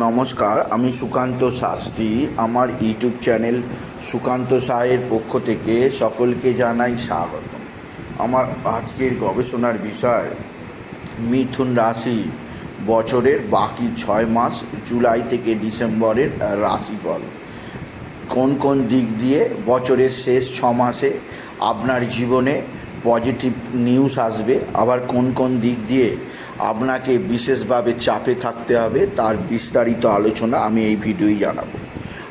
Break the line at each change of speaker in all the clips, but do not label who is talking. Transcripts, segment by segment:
নমস্কার, আমি সুকান্ত শাস্ত্রী। আমার ইউটিউব চ্যানেল সুকান্ত সাহের পক্ষ থেকে সকলকে জানাই স্বাগত। আমার আজকের গবেষণার বিষয়, মিথুন রাশি বছরের বাকি ছয় মাস, জুলাই থেকে ডিসেম্বরের রাশিফল। কোন কোন দিক দিয়ে বছরের শেষ ছ মাসে আপনার জীবনে পজিটিভ নিউজ আসবে, আবার কোন কোন দিক দিয়ে আপনাকে বিশেষভাবে চাপে থাকতে হবে, তার বিস্তারিত আলোচনা আমি এই ভিডিওই জানাব।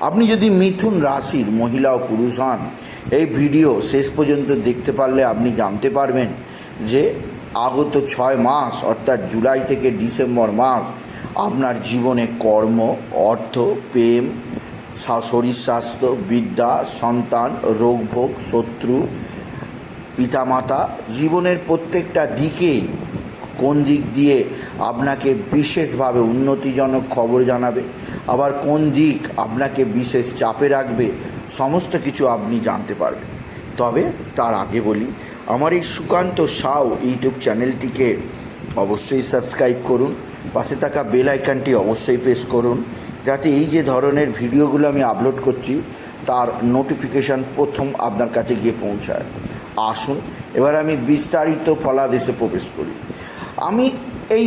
আপনি যদি মিথুন রাশির মহিলা ও পুরুষ হন, এই ভিডিও শেষ পর্যন্ত দেখতে পারলে আপনি জানতে পারবেন যে আগত ছয় মাস, অর্থাৎ জুলাই থেকে ডিসেম্বর মাস, আপনার জীবনে কর্ম, অর্থ, প্রেম শরীর স্বাস্থ্য, বিদ্যা, সন্তান, রোগভোগ, শত্রু, পিতামাতা, জীবনের প্রত্যেকটা দিকে কোন দিক দিয়ে আপনাকে বিশেষভাবে উন্নতিজনক খবর জানাবে? আবার কোন দিক আপনাকে বিশেষ চাপে রাখবে? সমস্ত কিছু আপনি জানতে পারবেন। তবে তার আগে বলি, আমার এই সুকান্ত সাউ ইউটিউব চ্যানেলটিকে অবশ্যই সাবস্ক্রাইব করুন। পাশে থাকা বেল আইকনটি অবশ্যই প্রেস করুন। যাতে এই যে ধরনের ভিডিওগুলো আমি আপলোড করছি, তার নোটিফিকেশান প্রথম আপনার কাছে গিয়ে পৌঁছায়। আসুন, এবার আমি বিস্তারিত ফলাদেশে প্রবেশ করি। আমি এই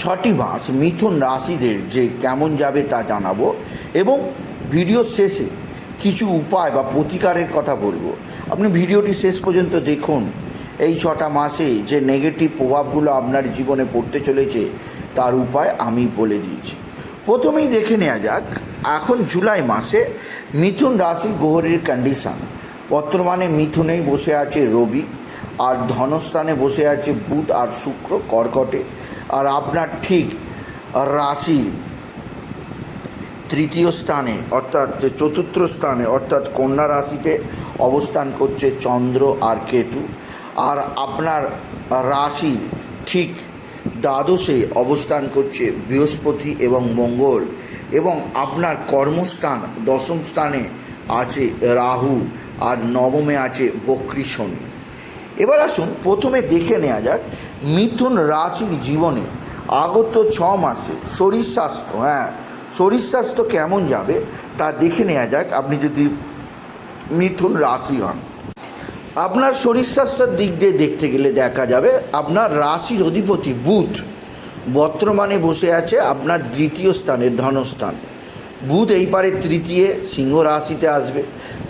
ছটি মাস মিথুন রাশিদের যে কেমন যাবে তা জানাব এবং ভিডিও শেষে কিছু উপায় বা প্রতিকারের কথা বলব। আপনি ভিডিওটি শেষ পর্যন্ত দেখুন। এই ছটা মাসে যে নেগেটিভ প্রভাবগুলো আপনার জীবনে পড়তে চলেছে, তার উপায় আমি বলে দিয়েছি। প্রথমেই দেখে নেওয়া যাক, এখন জুলাই মাসে মিথুন রাশি গ্রহের কন্ডিশন বর্তমানে মিথুনেই বসে আছে রবি। আর ধনস্থানে বসে আছে বুধ আর শুক্র কর্কটে। আর আপনার ঠিক রাশি তৃতীয় স্থানে, অর্থাৎ চতুর্থ স্থানে, অর্থাৎ কন্যা রাশিতে অবস্থান করছে চন্দ্র আর কেতু। আর আপনার রাশির ঠিক দ্বাদশে অবস্থান করছে বৃহস্পতি এবং মঙ্গল। এবং আপনার কর্মস্থান দশম স্থানে আছে রাহু, আর নবমে আছে বক্রী শনি। এবার আসুন প্রথমে দেখে নেওয়া যাক মিথুন রাশির জীবনে আগত ছ মাসে শরীর স্বাস্থ্য হ্যাঁ শরীর স্বাস্থ্য কেমন যাবে তা দেখে নেওয়া যাক আপনি যদি মিথুন রাশি হন। আপনার শরীর স্বাস্থ্যের দিক দিয়ে দেখতে গেলে দেখা যাবে আপনার রাশির অধিপতি বুধ, বর্তমানে বসে আছে আপনার দ্বিতীয় স্থানে ধনস্থান। বুধ এই পারে তৃতীয়, সিংহ রাশিতে আসবে,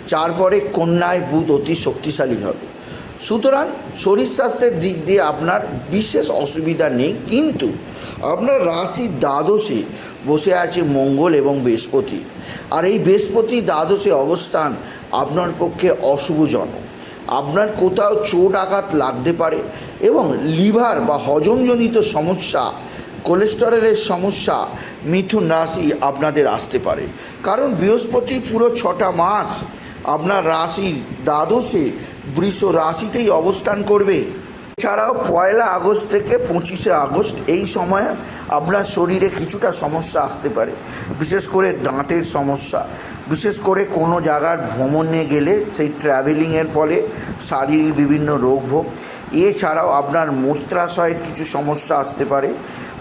চারপরে কন্যায় বুধ অতি শক্তিশালী হবে। সুতরাং শরীর স্বাস্থ্যের দিক দিয়ে আপনার বিশেষ অসুবিধা নেই, কিন্তু আপনার রাশি দ্বাদশে বসে আছে মঙ্গল এবং বৃহস্পতি। আর এই বৃহস্পতি দ্বাদশে অবস্থান আপনার পক্ষে অশুভজনক। আপনার কোথাও চোট আঘাত লাগতে পারে এবং লিভার বা হজমজনিত সমস্যা, কোলেস্টেরলের সমস্যা, মিথুন রাশি আপনাদের আসতে পারে। কারণ বৃহস্পতি পুরো ছটা মাস আপনার রাশির দ্বাদশে বৃষ রাশিতেই অবস্থান করবে। এছাড়াও পয়লা আগস্ট থেকে পঁচিশে আগস্ট এই সময়ে আপনার শরীরে কিছুটা সমস্যা আসতে পারে। বিশেষ করে দাঁতের সমস্যা। বিশেষ করে কোনো জায়গার ভ্রমণে গেলে সেই ট্রাভেলিংয়ের ফলে শারীরিক বিভিন্ন রোগ ভোগ এছাড়াও আপনার মূত্রাশয়ের কিছু সমস্যা আসতে পারে।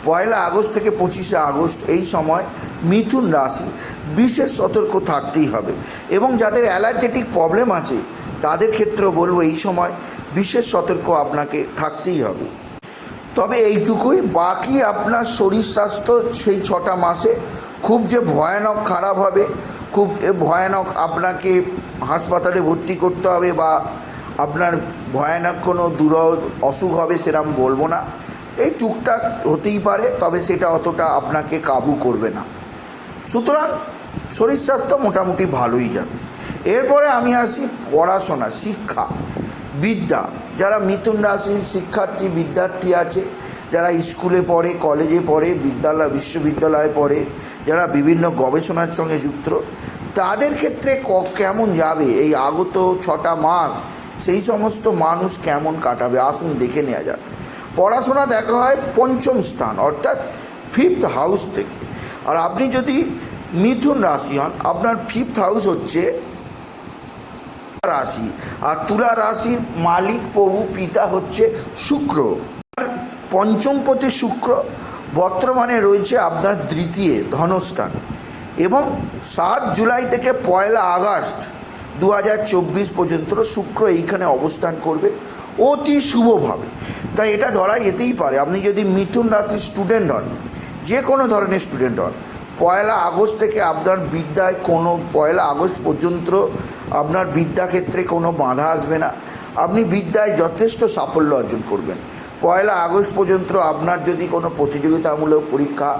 পয়লা আগস্ট থেকে পঁচিশে আগস্ট এই সময় মিথুন রাশি বিশেষ সতর্ক থাকতেই হবে। এবং যাদের অ্যালার্জেটিক প্রবলেম আছে তাদের ক্ষেত্রেও বলব এই সময় বিশেষ সতর্ক আপনাকে থাকতেই হবে। তবে এইটুকুই, বাকি আপনার শরীর স্বাস্থ্য সেই ছটা মাসে খুব যে ভয়ানক খারাপ হবে, খুব ভয়ানক আপনাকে হাসপাতালে ভর্তি করতে হবে বা আপনার ভয়ানক কোনো দূর অসুখ হবে সেরম বলব না। এই টুকটাক হতেই পারে, তবে সেটা অতটা আপনাকে কাবু করবে না। সুতরাং শরীর স্বাস্থ্য মোটামুটি ভালোই যাবে। এরপরে আমি আসি পড়াশোনা, শিক্ষা, বিদ্যা। যারা মিথুন রাশির শিক্ষার্থী, বিদ্যার্থী আছে, যারা স্কুলে পড়ে, কলেজে পড়ে, বিদ্যালয়, বিশ্ববিদ্যালয়ে পড়ে, যারা বিভিন্ন গবেষণার সঙ্গে যুক্ত, তাদের ক্ষেত্রে কেমন যাবে? এই আগত ছটা মাস, সেই সমস্ত মানুষ কেমন কাটাবে? আসুন দেখে নেওয়া যাক। পড়াশোনা দেখা হয় পঞ্চম স্থান, অর্থাৎ ফিফথ হাউস থেকে। আর আপনি যদি মিথুন রাশি হন, আপনার ফিফথ হাউস হচ্ছে রাশি। আর তুলা রাশির মালিক, প্রভু, পিতা হচ্ছে শুক্র। পঞ্চমপতি শুক্র বর্তমানে রয়েছে আপনার দ্বিতীয় ধনস্থান। এবং সাত জুলাই থেকে পয়লা আগস্ট দু হাজার চব্বিশ পর্যন্ত শুক্র এইখানে অবস্থান করবে। অতি শুভভাবে তাই এটা ধরা যেতেই পারে। আপনি যদি মিথুন রাত্রির স্টুডেন্ট হন, যে কোনো ধরনের স্টুডেন্ট হন, পয়লা আগস্ট থেকে আপনার বিদ্যায় কোনো পয়লা আগস্ট পর্যন্ত আপনার বিদ্যাক্ষেত্রে কোনো বাধা আসবে না। আপনি বিদ্যায় যথেষ্ট সাফল্য অর্জন করবেন। পয়লা আগস্ট পর্যন্ত আপনার যদি কোনো প্রতিযোগিতামূলক পরীক্ষা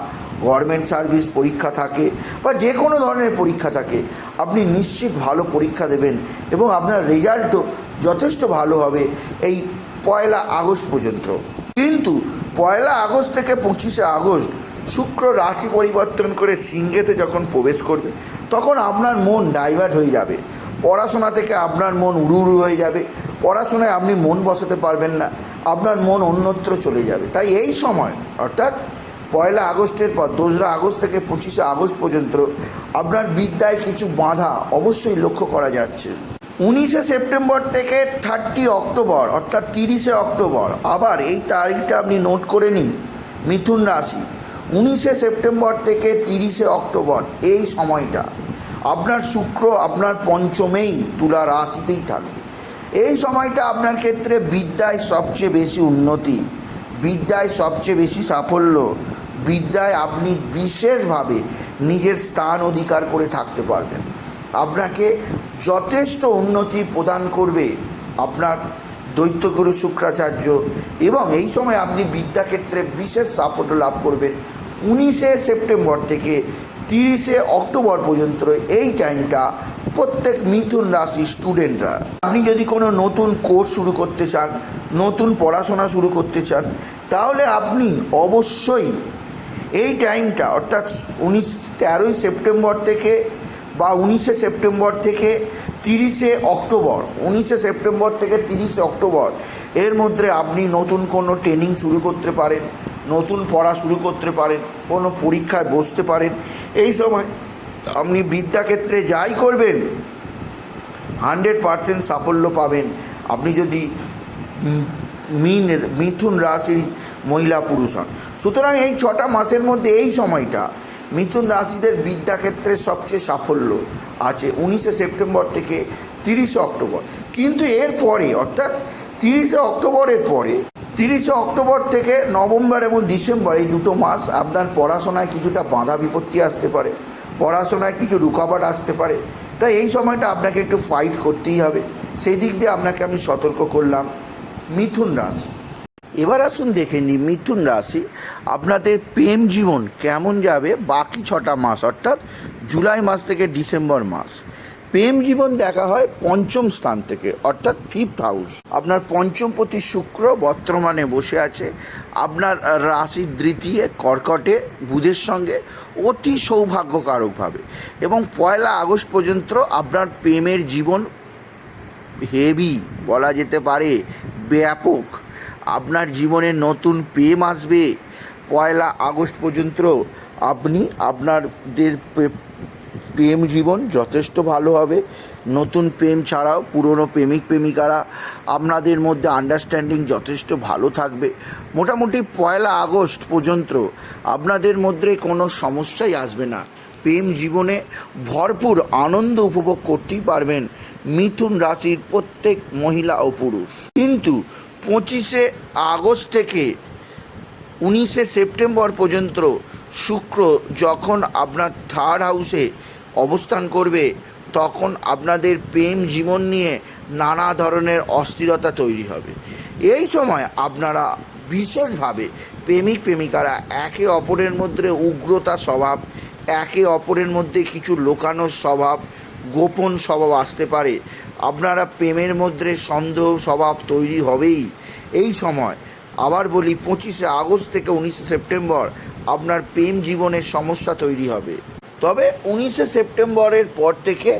গভর্নমেন্ট সার্ভিস পরীক্ষা থাকে বা যে কোনো ধরনের পরীক্ষা থাকে, আপনি নিশ্চিত ভালো পরীক্ষা দেবেন এবং আপনার রেজাল্টও যথেষ্ট ভালো হবে এই পয়লা আগস্ট পর্যন্ত। কিন্তু পয়লা আগস্ট থেকে পঁচিশে আগস্ট শুক্র রাশি পরিবর্তন করে সিংহেতে যখন প্রবেশ করবে, তখন আপনার মন ডাইভার্ট হয়ে যাবে। পড়াশোনা থেকে আপনার মন উড়ু উড়ু হয়ে যাবে। পড়াশোনায় আপনি মন বসাতে পারবেন না। আপনার মন অন্যত্র চলে যাবে। তাই এই সময়, অর্থাৎ পয়লা আগস্টের পর, দোসরা আগস্ট থেকে পঁচিশে আগস্ট পর্যন্ত আপনার বিদ্যায় কিছু বাধা অবশ্যই লক্ষ্য করা যাচ্ছে। উনিশে সেপ্টেম্বর থেকে থার্টি অক্টোবর, অর্থাৎ তিরিশে অক্টোবর, আবার এই তারিখটা আপনি নোট করে নিন, মিথুন রাশি। উনিশে সেপ্টেম্বর থেকে তিরিশে অক্টোবর, এই সময়টা। আপনার শুক্র আপনার পঞ্চমেই তুলা রাশিতেই থাকবে। এই সময়টা আপনার ক্ষেত্রে বিদ্যায় সবচেয়ে বেশি উন্নতি, বিদ্যায় সবচেয়ে বেশি সাফল্য, বিদ্যায় আপনি বিশেষভাবে নিজের স্থান অধিকার করে থাকতে পারবেন। আপনাকে যথেষ্ট উন্নতি প্রদান করবে আপনার দৈত্যগুরু শুক্রাচার্য এবং এই সময় আপনি বিদ্যাক্ষেত্রে বিশেষ সাফল্য লাভ করবেন। উনিশে সেপ্টেম্বর থেকে তিরিশে অক্টোবর পর্যন্ত এই টাইমটা প্রত্যেক মিথুন রাশি স্টুডেন্টরা। আপনি যদি কোনো নতুন কোর্স শুরু করতে চান, নতুন পড়াশোনা শুরু করতে চান, তাহলে আপনি অবশ্যই এই টাইমটা, অর্থাৎ উনিশ, তেরোই সেপ্টেম্বর থেকে বা উনিশে সেপ্টেম্বর থেকে তিরিশে অক্টোবর, উনিশে সেপ্টেম্বর থেকে তিরিশে অক্টোবর, এর মধ্যে আপনি নতুন কোনো ট্রেনিং শুরু করতে পারেন। নতুন পড়া শুরু করতে পারেন, কোনো পরীক্ষায় বসতে পারেন। এই সময় আপনি বিদ্যাক্ষেত্রে যাই করবেন, হান্ড্রেড পারসেন্ট সাফল্য পাবেন। আপনি যদি মিন, মিথুন রাশির মহিলা পুরুষ হন। সুতরাং এই ছটা মাসের মধ্যে এই সময়টা মিথুন রাশিদের বিদ্যাক্ষেত্রে সবচেয়ে সাফল্য আছে উনিশে সেপ্টেম্বর থেকে তিরিশে অক্টোবর। কিন্তু এর পরে অর্থাৎ তিরিশে অক্টোবরের পরে তিরিশে অক্টোবর থেকে নভেম্বর এবং ডিসেম্বর এই দুটো মাস আপনার পড়াশোনায় কিছুটা বাধা বিপত্তি আসতে পারে, পড়াশোনায় কিছু রুকাবট আসতে পারে। তাই এই সময়টা আপনাকে একটু ফাইট করতেই হবে। সেই দিক দিয়ে আপনাকে আমি সতর্ক করলাম। মিথুন রাশি। এবার আসুন দেখে নিই মিথুন রাশি। আপনাদের প্রেম জীবন কেমন যাবে বাকি ছটা মাস, অর্থাৎ জুলাই মাস থেকে ডিসেম্বর মাস? প্রেম জীবন দেখা হয় পঞ্চম স্থান থেকে, অর্থাৎ ফিফথ হাউস আপনার পঞ্চমপতি শুক্র বর্তমানে বসে আছে, আপনার রাশি দ্বিতীয় কর্কটে, বুধের সঙ্গে অতি সৌভাগ্যকারকভাবে। এবং পয়লা আগস্ট পর্যন্ত আপনার প্রেমের জীবন হেভি বলা যেতে পারে, ব্যাপক। আপনার জীবনে নতুন প্রেম আসবে। পয়লা আগস্ট পর্যন্ত আপনি আপনাদের প্রেম জীবন যথেষ্ট ভালো হবে। নতুন প্রেম ছাড়াও পুরনো প্রেমিক প্রেমিকারা আপনাদের মধ্যে আন্ডারস্ট্যান্ডিং যথেষ্ট ভালো থাকবে। মোটামুটি পয়লা আগস্ট পর্যন্ত আপনাদের মধ্যে কোনো সমস্যাই আসবে না। প্রেম জীবনে ভরপুর আনন্দ উপভোগ করতেই পারবেন মিথুন রাশির প্রত্যেক মহিলা ও পুরুষ। কিন্তু পঁচিশে আগস্ট থেকে উনিশে সেপ্টেম্বর পর্যন্ত শুক্র যখন আপনার থার্ড হাউসে অবস্থান করবে, তখন আপনাদের প্রেম জীবন নিয়ে নানা ধরনের অস্থিরতা তৈরি হবে। এই সময় আপনারা বিশেষভাবে প্রেমিক, প্রেমিকারা একে অপরের মধ্যে উগ্রতা স্বভাব, একে অপরের মধ্যে কিছু লোকানোর স্বভাব, গোপন স্বভাব আসতে পারে। আপনারা প্রেমের মধ্যে সন্দেহ স্বভাব তৈরি হবেই। এই সময় আবার বলি, পঁচিশে আগস্ট থেকে উনিশে সেপ্টেম্বর আপনার প্রেম জীবনের সমস্যা তৈরি হবে। তবে উনিশে সেপ্টেম্বরের পর থেকে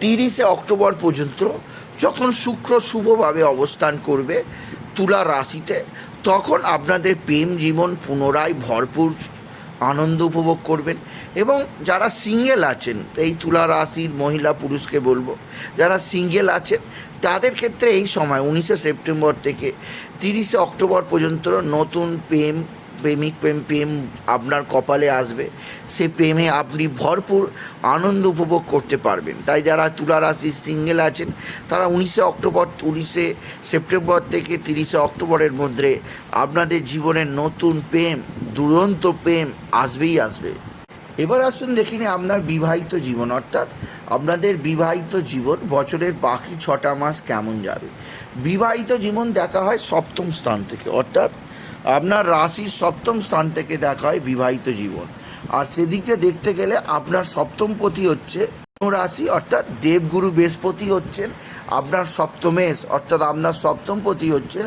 তিরিশে অক্টোবর পর্যন্ত যখন শুক্র শুভভাবে অবস্থান করবে তুলা রাশিতে, তখন আপনাদের প্রেম জীবন পুনরায় ভরপুর আনন্দ উপভোগ করবেন এবং যারা সিঙ্গেল আছেন, এই তুলা রাশির মহিলা পুরুষকে বলব, যারা সিঙ্গেল আছেন, তাদের ক্ষেত্রে এই সময় উনিশে সেপ্টেম্বর থেকে তিরিশে অক্টোবর পর্যন্ত নতুন প্রেম প্রেমিক প্রেম প্রেম আপনার কপালে আসবে। সে প্রেমে আপনি ভরপুর আনন্দ উপভোগ করতে পারবেন। তাই যারা তুলা রাশি সিঙ্গেল আছেন, তারা উনিশে অক্টোবর, উনিশে সেপ্টেম্বর থেকে তিরিশে অক্টোবরের মধ্যে আপনাদের জীবনের নতুন প্রেম, দুরন্ত প্রেম আসবেই আসবে। এবার আসুন দেখিনি আপনার বিবাহিত জীবন। অর্থাৎ আপনাদের বিবাহিত জীবন বছরের বাকি ছটা মাস কেমন যাবে? বিবাহিত জীবন দেখা হয় সপ্তম স্থান থেকে। অর্থাৎ আপনার রাশির সপ্তম স্থান থেকে দেখা হয় বিবাহিত জীবন। আর সেদিকে দেখতে গেলে আপনার সপ্তম পতি হচ্ছে রাশি, অর্থাৎ দেবগুরু বৃহস্পতি হচ্ছেন আপনার সপ্তমেশ অর্থাৎ আপনার সপ্তম পতি হচ্ছেন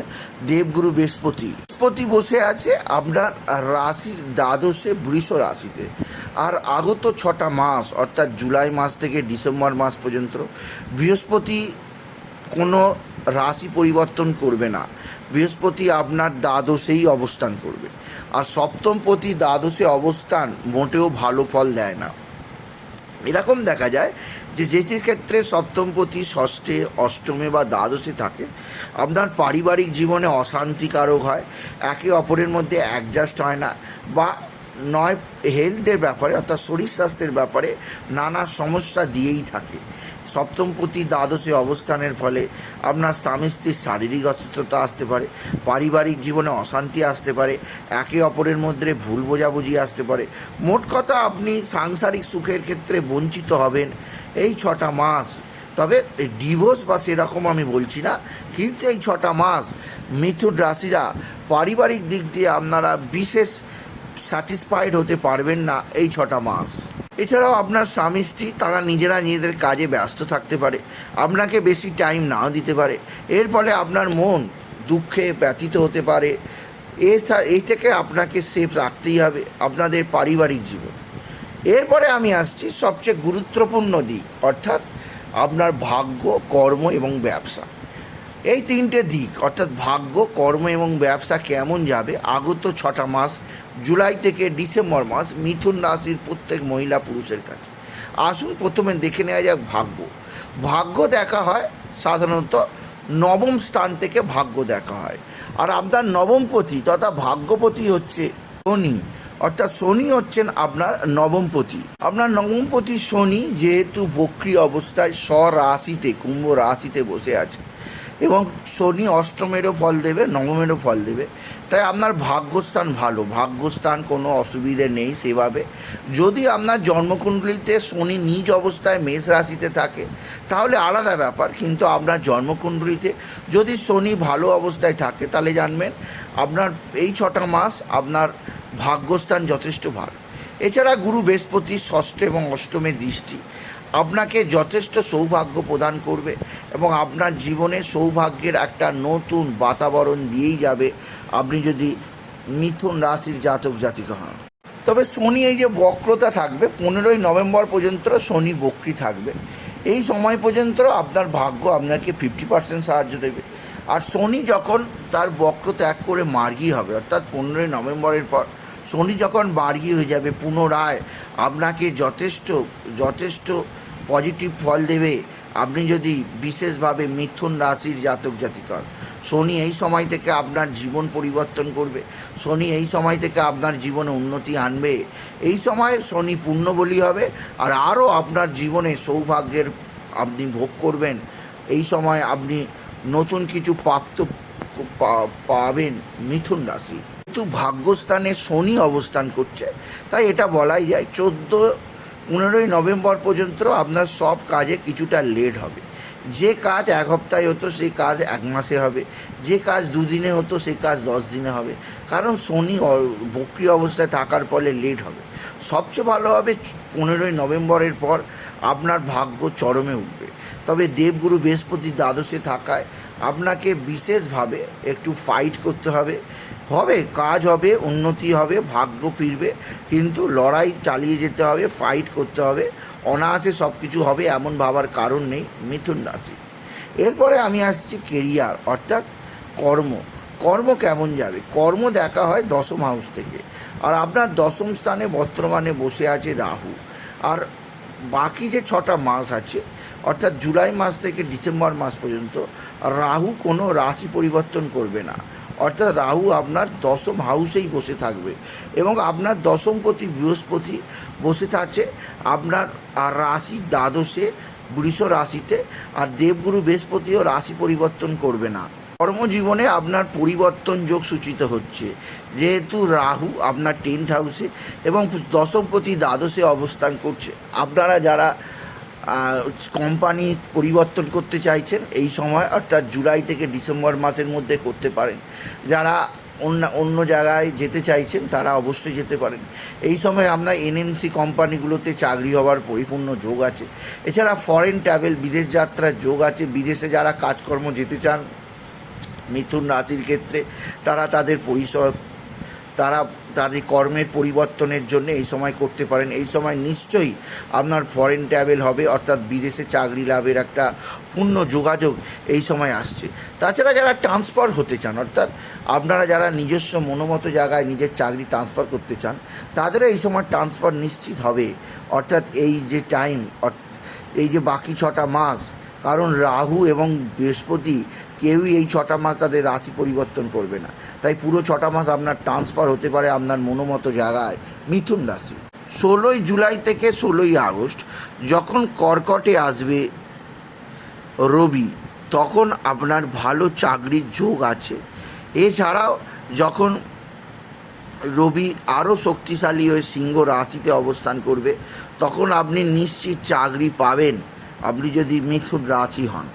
দেবগুরু বৃহস্পতি। বৃহস্পতি বসে আছে আপনার রাশির দ্বাদশে বৃষ রাশিতে। আর আগত ছটা মাস, অর্থাৎ জুলাই মাস থেকে ডিসেম্বর মাস পর্যন্ত বৃহস্পতি কোনো রাশি পরিবর্তন করবে না। বৃহস্পতি আপনার দ্বাদশেই অবস্থান করবে। আর সপ্তম পতি দ্বাদশে অবস্থান মোটেও ভালো ফল দেয় না। এরকম দেখা যায় যে যে যে ক্ষেত্রে সপ্তমপতি ষষ্ঠে, অষ্টমে বা দ্বাদশে থাকে, আপনার পারিবারিক জীবনে অশান্তিকারক হয়, একে অপরের মধ্যে অ্যাডজাস্ট হয় না বা নয় হেলথের ব্যাপারে অর্থাৎ শরীর স্বাস্থ্যের ব্যাপারে নানা সমস্যা দিয়েই থাকে। সপ্তমপতি দ্বাদশে অবস্থানের ফলে আপনার স্বামী স্ত্রীর শারীরিক অসুস্থতা আসতে পারে, পারিবারিক জীবনে অশান্তি আসতে পারে, একে অপরের মধ্যে ভুল বোঝাবুঝি আসতে পারে। মোট কথা আপনি সাংসারিক সুখের ক্ষেত্রে বঞ্চিত হবেন এই ছটা মাস। তবে ডিভোর্স বা সেরকম আমি বলছি না, কিন্তু এই ছটা মাস মিথুন রাশিরা পারিবারিক দিক দিয়ে আপনারা বিশেষ স্যাটিসফাইড হতে পারবেন না এই ছটা মাস। এছাড়াও আপনার স্বামী, স্ত্রী, তারা নিজেরা নিজেদের কাজে ব্যস্ত থাকতে পারে। আপনাকে বেশি টাইম নাও দিতে পারে। এর ফলে আপনার মন দুঃখে ব্যথিত হতে পারে। এই থেকে আপনাকে সেফ রাখতেই হবে আপনাদের পারিবারিক জীবন। এরপরে আমি আসছি সবচেয়ে গুরুত্বপূর্ণ দিক, অর্থাৎ আপনার ভাগ্য, কর্ম এবং ব্যবসা। এই তিনটে দিক, অর্থাৎ ভাগ্য, কর্ম এবং ব্যবসা কেমন যাবে? আগত ছটা মাস, জুলাই থেকে ডিসেম্বর মাস, মিথুন রাশির প্রত্যেক মহিলা পুরুষের কাছে। আসুন প্রথমে দেখে নেওয়া যাক ভাগ্য। ভাগ্য দেখা হয় সাধারণত নবম স্থান থেকে ভাগ্য দেখা হয়। আর আপনার নবমপতি তথা ভাগ্যপতি হচ্ছে শনি, অর্থাৎ শনি হচ্ছেন আপনার নবমপতি আপনার নবমপতি শনি যেহেতু বক্রি অবস্থায় স্বরাশিতে কুম্ভ রাশিতে বসে আছে। এবং শনি অষ্টমেরও ফল দেবে, নবমেরও ফল দেবে। তাই আপনার ভাগ্যস্থান ভালো। ভাগ্যস্থান কোনো অসুবিধে নেই সেভাবে। যদি আপনার জন্মকুণ্ডলিতে শনি নিজ অবস্থায় মেষ রাশিতে থাকে, তাহলে আলাদা ব্যাপার। কিন্তু আপনার জন্মকুণ্ডলিতে যদি শনি ভালো অবস্থায় থাকে, তাহলে জানবেন আপনার এই ছটা মাস আপনার ভাগ্যস্থান যথেষ্ট ভালো। এছাড়া গুরু বৃহস্পতি ষষ্ঠ এবং অষ্টমের দৃষ্টি। আপনাকে যথেষ্ট সৌভাগ্য প্রদান করবে এবং আপনার জীবনে সৌভাগ্যের একটা নতুন বাতাবরণ দিয়েই যাবে। আপনি যদি মিথুন রাশির জাতক জাতিকা হন। তবে শনি এই যে বক্রতা থাকবে, পনেরোই নভেম্বর পর্যন্ত শনি বক্রি থাকবে। এই সময় পর্যন্ত আপনার ভাগ্য আপনাকে ফিফটি পার্সেন্ট সাহায্য দেবে। আর শনি যখন তার বক্র ত্যাগ করে মার্গী হবে, অর্থাৎ পনেরোই নভেম্বরের পর শনি যখন মার্গী হয়ে যাবে পুনরায়, আপনাকে যথেষ্ট যথেষ্ট পজিটিভ ফল দেবে। আপনি যদি বিশেষভাবে মিথুন রাশির জাতক জাতিকর, শনি এই সময় থেকে আপনার জীবন পরিবর্তন করবে। শনি এই সময় থেকে আপনার জীবনে উন্নতি আনবে। এই সময় শনি পূর্ণ বলি হবে আর আরও আপনার জীবনে সৌভাগ্যের আপনি ভোগ করবেন। এই সময় আপনি নতুন কিছু প্রাপ্ত পাবেন মিথুন রাশি। কিন্তু ভাগ্যস্থানে শনি অবস্থান করছে। তাই এটা বলাই যায় চোদ্দ পনেরোই নভেম্বর পর্যন্ত আপনার সব কাজে কিছুটা লেট হবে। যে কাজ এক সপ্তাহে হতো সেই কাজ এক মাসে হবে। যে কাজ দুদিনে হতো সেই কাজ দশ দিনে হবে। কারণ শনি বক্রি অবস্থায় থাকার ফলে লেট হবে। সবচেয়ে ভালো হবে পনেরোই নভেম্বরের পর আপনার ভাগ্য চরমে উঠবে। তবে দেবগুরু বৃহস্পতি দ্বাদশে থাকায় আপনাকে বিশেষভাবে একটু ফাইট করতে হবে। হবে, কাজ হবে, উন্নতি হবে, ভাগ্য ফিরবে, কিন্তু লড়াই চালিয়ে যেতে হবে ফাইট করতে হবে, অনায়াসে সব কিছু হবে এমন ভাবার কারণ নেই মিথুন রাশি। এরপরে আমি আসছি কেরিয়ার অর্থাৎ কর্ম। কর্ম কেমন যাবে? কর্ম দেখা হয় দশম হাউস থেকে। আর আপনার দশম স্থানে বর্তমানে বসে আছে রাহু। আর বাকি যে ছটা মাস আছে, অর্থাৎ জুলাই মাস থেকে ডিসেম্বর মাস পর্যন্ত, রাহু কোনো রাশি পরিবর্তন করবে না। অর্থাৎ রাহু আপনার দশম হাউসেই বসে থাকবে এবং আপনার দশমপতি বৃহস্পতি বসে থাকছে। আপনার রাশি দ্বাদশে, বৃষ রাশিতে, আর দেবগুরু বৃহস্পতিও রাশি পরিবর্তন করবে না। কর্মজীবনে আপনার পরিবর্তন যোগ সূচিত হচ্ছে। যেহেতু রাহু আপনার টেন্থ হাউসে এবং দশমপতি দ্বাদশে অবস্থান করছে। আপনারা যারা কোম্পানি পরিবর্তন করতে চাইছেন, এই সময় অর্থাৎ জুলাই থেকে ডিসেম্বর মাসের মধ্যে করতে পারেন। যারা অন্য অন্য জায়গায় যেতে চাইছেন, তারা অবশ্যই যেতে পারেন। এই সময় আপনার এনএমসি কোম্পানিগুলোতে চাকরি হওয়ার পরিপূর্ণ যোগ আছে। এছাড়া ফরেন ট্রাভেল বিদেশ যাত্রার যোগ আছে। বিদেশে যারা কাজকর্ম যেতে চান, মিথুন রাশির ক্ষেত্রে, তারা তাদের পরিসর তারা তাদের কর্মের পরিবর্তনের জন্য এই সময় করতে পারেন। এই সময় নিশ্চয়ই আপনার ফরেন ট্রাভেল হবে, অর্থাৎ বিদেশে চাকরি লাভের একটা পূর্ণ যোগাযোগ এই সময় আসছে। তাছাড়া যারা ট্রান্সফার হতে চান, অর্থাৎ আপনারা যারা নিজস্ব মনোমতো জায়গায় নিজের চাকরি ট্রান্সফার করতে চান, তাদেরও এই সময় ট্রান্সফার নিশ্চিত হবে। অর্থাৎ এই যে টাইম এই যে বাকি ছটা মাস কারণ রাহু এবং বৃহস্পতি কেউই এই ছটা মাস তাদের রাশি পরিবর্তন করবে না। তাই পুরো ছটা মাস আপনার ট্রান্সফার হতে পারে আপনার মনোমতো জায়গায় মিথুন রাশি। ষোলোই জুলাই থেকে ষোলোই আগস্ট যখন কর্কটে আসবে রবি, তখন আপনার ভালো চাকরির যোগ আছে। এছাড়াও যখন রবি আরও শক্তিশালী হয়ে সিংহ রাশিতে অবস্থান করবে, তখন আপনি নিশ্চিত চাকরি পাবেন। আপনি যদি মিথুন রাশি হন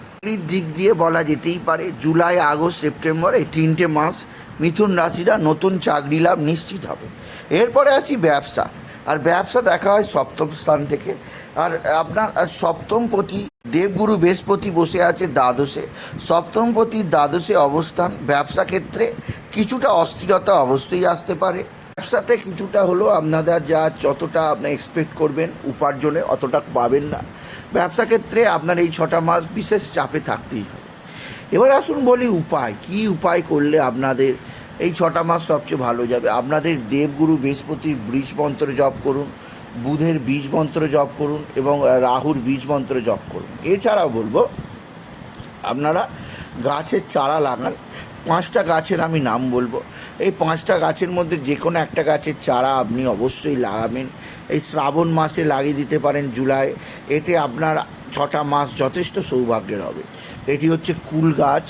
দিক দিয়ে বলা যেতেই পারে জুলাই, আগস্ট, সেপ্টেম্বর এই তিনটে মাস মিথুন রাশিরা নতুন চাকরি লাভ নিশ্চিত হবে। এরপরে আসি ব্যবসা। আর ব্যবসা দেখা হয় সপ্তম স্থান থেকে। আর আপনার সপ্তম পতি দেবগুরু বৃহস্পতি বসে আছে দ্বাদশে। সপ্তম পতি দ্বাদশে অবস্থান, ব্যবসা ক্ষেত্রে কিছুটা অস্থিরতা অবশ্যই আসতে পারে। ব্যবসাতে কিছুটা হলেও আপনাদের যা যতটা আপনি এক্সপেক্ট করবেন, উপার্জনে অতটা পাবেন না। ব্যবসা ক্ষেত্রে আপনার এই ছটা মাস বিশেষ চাপে থাকতেই হবে। এবার আসুন বলি উপায়, কি উপায় করলে আপনাদের এই ছটা মাস সবচেয়ে ভালো যাবে? আপনাদের দেবগুরু বৃহস্পতি বীজ মন্ত্র জপ করুন, বুধের বীজ মন্ত্র জপ করুন এবং রাহুর বীজ মন্ত্র জপ করুন। এছাড়াও বলব, আপনারা গাছের চারা লাগান। পাঁচটা গাছের আমি নাম বলব। এই পাঁচটা গাছের মধ্যে যে কোনো একটা গাছের চারা আপনি অবশ্যই লাগাবেন। এই শ্রাবণ মাসে লাগিয়ে দিতে পারেন জুলাই। এতে আপনার ছটা মাস যথেষ্ট সৌভাগ্যের হবে। এটি হচ্ছে কুল গাছ,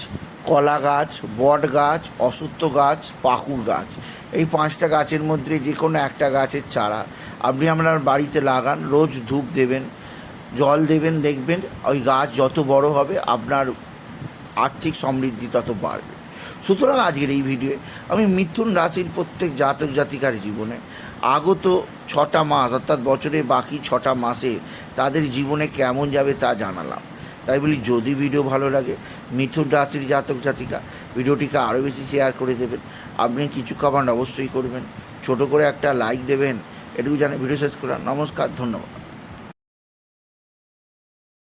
কলা গাছ, বট গাছ অসত্য গাছ পাকুর গাছ। এই পাঁচটা গাছের মধ্যে যে কোনো একটা গাছের চারা আপনি আপনার বাড়িতে লাগান, রোজ ধূপ দেবেন, জল দেবেন, দেখবেন ওই গাছ যত বড় হবে আপনার আর্থিক সমৃদ্ধি তত বাড়বে। সুতরাং আজকের এই ভিডিওয়ে আমি মিথুন রাশির প্রত্যেক জাতক জাতিকার জীবনে আগত ছটা মাস, অর্থাৎ বছরের বাকি ছটা মাসে তাদের জীবনে কেমন যাবে তা জানালাম। তাই বলি, যদি ভিডিও ভালো লাগে, মিথুন রাশির জাতক জাতিকা, ভিডিওটিকে আরও বেশি শেয়ার করে দেবেন। আপনি কিছু কামান অবশ্যই করবেন। ছোট করে একটা লাইক দেবেন। এটুকু জানে ভিডিও শেষ করা নমস্কার, ধন্যবাদ।